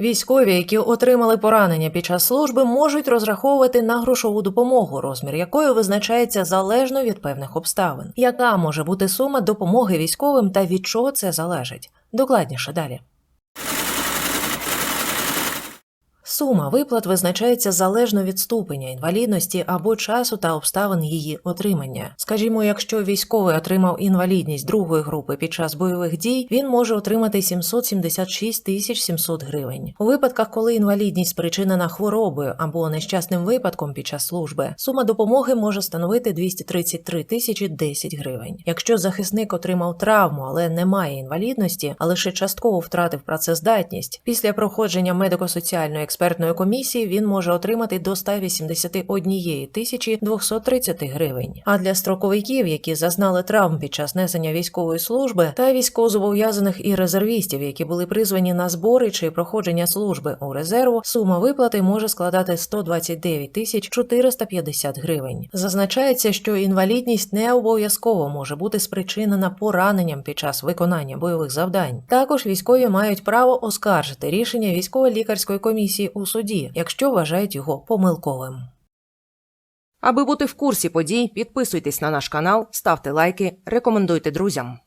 Військові, які отримали поранення під час служби, можуть розраховувати на грошову допомогу, розмір якої визначається залежно від певних обставин. Яка може бути сума допомоги військовим та від чого це залежить? Докладніше далі. Сума виплат визначається залежно від ступеня інвалідності або часу та обставин її отримання. Скажімо, якщо військовий отримав інвалідність другої групи під час бойових дій, він може отримати 776 тисяч 700 гривень. У випадках, коли інвалідність спричинена хворобою або нещасним випадком під час служби, сума допомоги може становити 233 тисячі 10 гривень. Якщо захисник отримав травму, але не має інвалідності, а лише частково втратив працездатність, після проходження медико-соціальної експертної комісії він може отримати до 181 тисячі 230 гривень. А для строковиків, які зазнали травм під час несення військової служби, та військовозобов'язаних і резервістів, які були призвані на збори чи проходження служби у резерву, сума виплати може складати 129 тисяч 450 гривень. Зазначається, що інвалідність не обов'язково може бути спричинена пораненням під час виконання бойових завдань. Також військові мають право оскаржити рішення військово-лікарської комісії у суді, якщо вважають його помилковим. Аби бути в курсі подій, підписуйтесь на наш канал, ставте лайки, рекомендуйте друзям.